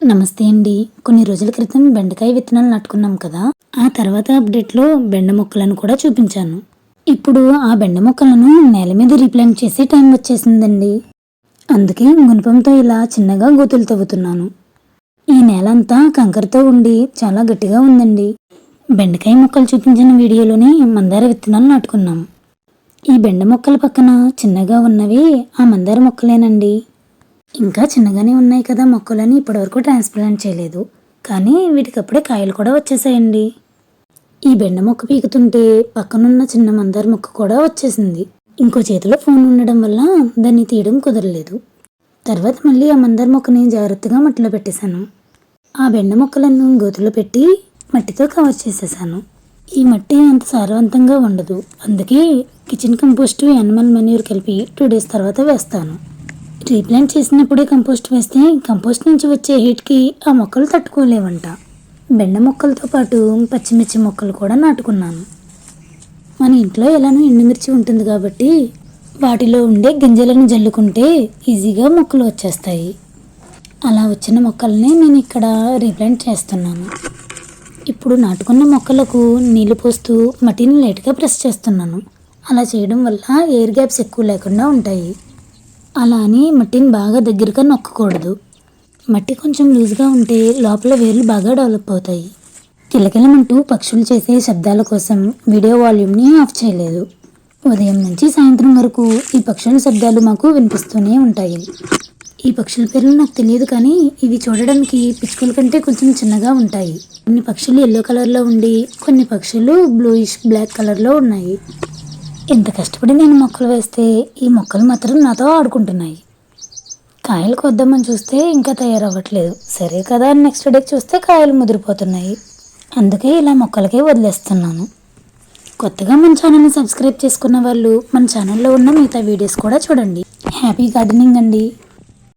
నమస్తే అండి. కొన్ని రోజుల క్రితం బెండకాయ విత్తనాలు నాటుకున్నాం కదా. ఆ తర్వాత అప్డేట్లో బెండ మొక్కలను కూడా చూపించాను. ఇప్పుడు ఆ బెండ మొక్కలను నేల మీద రీప్లాంట్ చేసే టైం వచ్చేసిందండి. అందుకే గుణపంతో ఇలా చిన్నగా గోతులు తవ్వుతున్నాను. ఈ నేల అంతా కంకరతో ఉండి చాలా గట్టిగా ఉందండి. బెండకాయ మొక్కలు చూపించిన వీడియోలోనే మందార విత్తనాలు నాటుకున్నాం. ఈ బెండ మొక్కల పక్కన చిన్నగా ఉన్నవి ఆ మందార మొక్కలేనండి. ఇంకా చిన్నగానే ఉన్నాయి కదా మొక్కలని ఇప్పటివరకు ట్రాన్స్ప్లాంట్ చేయలేదు. కానీ వీటికప్పుడే కాయలు కూడా వచ్చేసాయండి. ఈ బెండ మొక్క పీకుతుంటే పక్కనున్న చిన్న మందార మొక్క కూడా వచ్చేసింది. ఇంకో చేతిలో ఫోన్ ఉండడం వల్ల దాన్ని తీయడం కుదరలేదు. తర్వాత మళ్ళీ ఆ మందార మొక్కని జాగ్రత్తగా మట్టిలో పెట్టేశాను. ఆ బెండ మొక్కలను గోతులో పెట్టి మట్టితో కవర్ చేసేసాను ఈ మట్టి అంత సారవంతంగా ఉండదు. అందుకే కిచెన్ కంపోస్ట్ యానిమల్ మెన్యూర్ కలిపి టూ డేస్ తర్వాత వేస్తాను. రీప్లాంట్ చేసినప్పుడే కంపోస్ట్ వేస్తే కంపోస్ట్ నుంచి వచ్చే హీట్కి ఆ మొక్కలు తట్టుకోలేవంట. బెండ మొక్కలతో పాటు పచ్చిమిర్చి మొక్కలు కూడా నాటుకున్నాను. మన ఇంట్లో ఎలానో ఎండుమిర్చి ఉంటుంది కాబట్టి వాటిలో ఉండే గింజలను జల్లుకుంటే ఈజీగా మొక్కలు వచ్చేస్తాయి. అలా వచ్చిన మొక్కల్ని నేను ఇక్కడ రీప్లాంట్ చేస్తున్నాను. ఇప్పుడు నాటుకున్న మొక్కలకు నీళ్ళు పోస్తూ మట్టిని లైట్గా ప్రెస్ చేస్తున్నాను. అలా చేయడం వల్ల ఎయిర్ గ్యాప్స్ ఎక్కువ లేకుండా ఉంటాయి. అలా అని మట్టిని బాగా దగ్గరగా నొక్కకూడదు. మట్టి కొంచెం లూజ్గా ఉంటే లోపల వేర్లు బాగా డెవలప్ అవుతాయి. కిలకిలమంటూ పక్షులు చేసే శబ్దాల కోసం వీడియో వాల్యూమ్ని ఆఫ్ చేయలేదు. ఉదయం నుంచి సాయంత్రం వరకు ఈ పక్షుల శబ్దాలు మాకు వినిపిస్తూనే ఉంటాయి. ఈ పక్షుల పేర్లు నాకు తెలియదు కానీ ఇవి చూడడానికి పిచ్చుకల కంటే కొంచెం చిన్నగా ఉంటాయి. కొన్ని పక్షులు ఎల్లో కలర్లో ఉండి కొన్ని పక్షులు బ్లూయిష్ బ్లాక్ కలర్లో ఉన్నాయి. ఇంత కష్టపడి నేను మొక్కలు వేస్తే ఈ మొక్కలు మాత్రం నాతో ఆడుకుంటున్నాయి. కాయలు కొద్దామని చూస్తే ఇంకా తయారవ్వట్లేదు. సరే కదా అని నెక్స్ట్ డే చూస్తే కాయలు ముదిరిపోతున్నాయి. అందుకే ఇలా మొక్కలకే వదిలేస్తున్నాను. కొత్తగా మన ఛానల్ని సబ్స్క్రైబ్ చేసుకున్న వాళ్ళు మన ఛానల్లో ఉన్న మిగతా వీడియోస్ కూడా చూడండి. హ్యాపీ గార్డెనింగ్ అండి.